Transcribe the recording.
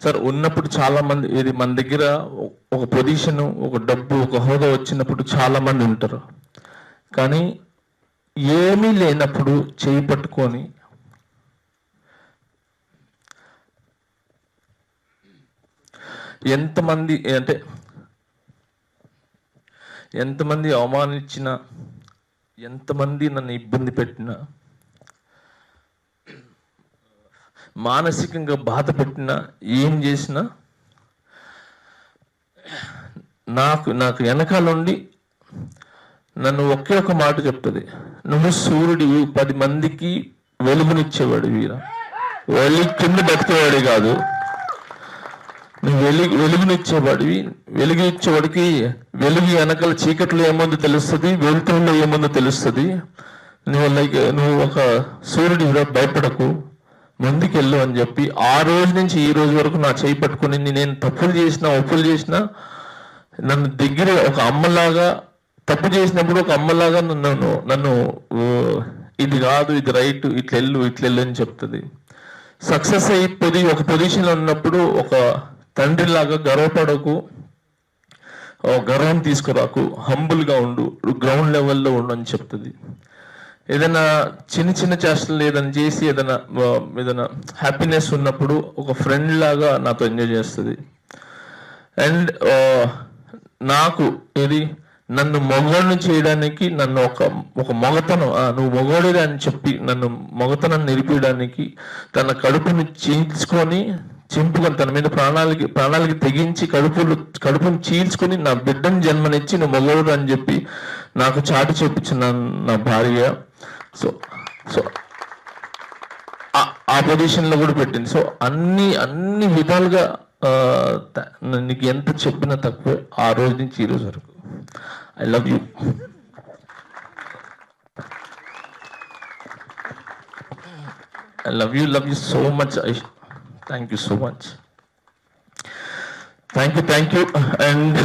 Sir ఉన్నప్పుడు చాలా మంది ఇది మన దగ్గర ఒక పొజిషన్ ఒక డబ్బు ఒక హోదా వచ్చినప్పుడు చాలా మంది ఉంటారు. కానీ ఏమీ లేనప్పుడు చేయి పట్టుకొని ఎంతమంది అంటే ఎంతమంది అవమానించినా ఎంతమంది నన్ను ఇబ్బంది పెట్టినా మానసికంగా బాధ పెట్టినా ఏం చేసినా నాకు నాకు వెనకాలండి నన్ను ఒకే ఒక మాట చెప్తుంది. నువ్వు సూర్యుడివి పది మందికి వెలుగునిచ్చేవాడు వీర. వెళ్ళి కింద బతికేవాడి కాదు. నువ్వు వెలుగు వెలుగునిచ్చేవాడివి. వెలుగు ఇచ్చేవాడికి వెలుగు వెనకాల చీకట్లో ఏముందో తెలుస్తుంది వెలుతురులో ఏముందో తెలుస్తుంది. నువ్వు లైక్ నువ్వు ఒక సూర్యుడి భయపడకు. ముందుకెళ్ళు అని చెప్పి ఆ రోజు నుంచి ఈ రోజు వరకు నా చేయి పట్టుకుని నేను తప్పులు చేసినా ఒప్పులు చేసినా నన్ను దగ్గర ఒక అమ్మలాగా తప్పు చేసినప్పుడు ఒక అమ్మలాగా నన్ను నన్ను ఇది కాదు ఇది రైట్ ఇట్లెళ్ళు ఇట్లెళ్ళు అని చెప్తుంది. సక్సెస్ అయిపోయి ఒక పొజిషన్లో ఉన్నప్పుడు ఒక తండ్రిలాగా గర్వపడకు గర్వం తీసుకురాకు హంబుల్గా ఉండు గ్రౌండ్ లెవెల్లో ఉండు అని చెప్తుంది. ఏదైనా చిన్న చిన్న చేష్టలు ఏదైనా చేసి ఏదైనా ఏదైనా హ్యాపీనెస్ ఉన్నప్పుడు ఒక ఫ్రెండ్ లాగా నాతో ఎంజాయ్ చేస్తుంది. అండ్ నాకు ఇది నన్ను మగవాడిని చేయడానికి నన్ను ఒక ఒక మొగతనం నువ్వు మొగోడిరా అని చెప్పి నన్ను మొగతనం నిలిపించడానికి తన కడుపుని చీల్చుకొని చింపుకొని తన మీద ప్రాణాలకి ప్రాణాలకి తెగించి కడుపులు కడుపుని చీల్చుకొని నా బిడ్డను జన్మనిచ్చి నువ్వు మొగోడు అని చెప్పి నాకు చాటు చెప్పించిన నా భార్య. సో సో ఆ- పొజిషన్లో కూడా పెట్టింది. సో అన్ని అన్ని విధాలుగా నీకు ఎంత చెప్పినా తక్కువే ఆ రోజు నుంచి ఈ రోజు వరకు. I love you I love you love you so much I thank you so much thank you thank you and